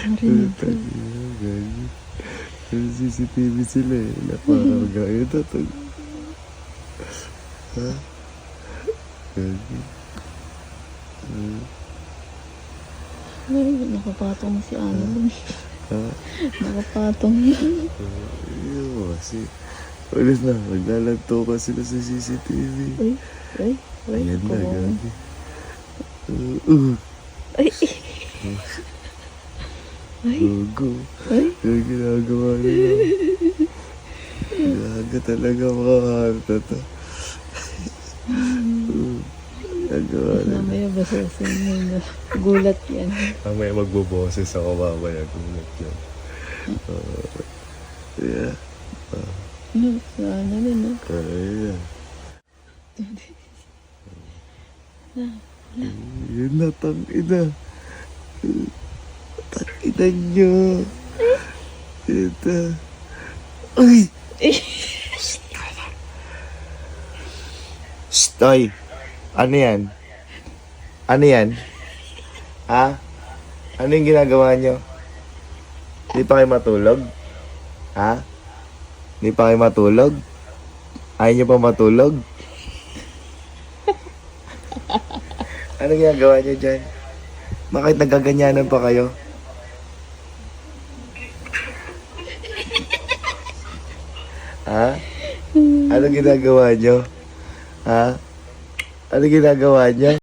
Narinig. May CCTV sila eh. Napararga. Yun na to. Ha? Ganyan. Ay, nakapatong na si Annalyn. Ha? Nakapatong. Mo kasi. Ulit na. Maglalanto ka sila sa CCTV. Uy, uy, uy. Ayan na, gagi. Uh, uh, Ay, ay, Gogo. ay. Yung ginagawa nila. Gaga talaga mga harta to. Ginagawa nila. Mamaya basasin mo na. Gulat yan. Mamaya magboboses ako mamaya gulat yun. Uh, yeah. Ano, si Annalyn, no? Ayan. Yun na, tangina. Tangina nyo. Ito. Uy! Stoy. Ano yan? Ano yan? Ha? Ano yung ginagawa nyo? Di pa kayo matulog? Ha? Di pa kayo matulog? Ayaw nyo pa matulog? ano ginagawa nyo dyan? Bakit nagaganyanan pa kayo? Ha? Ano ginagawa nyo? Ha? Ano ginagawa nyo?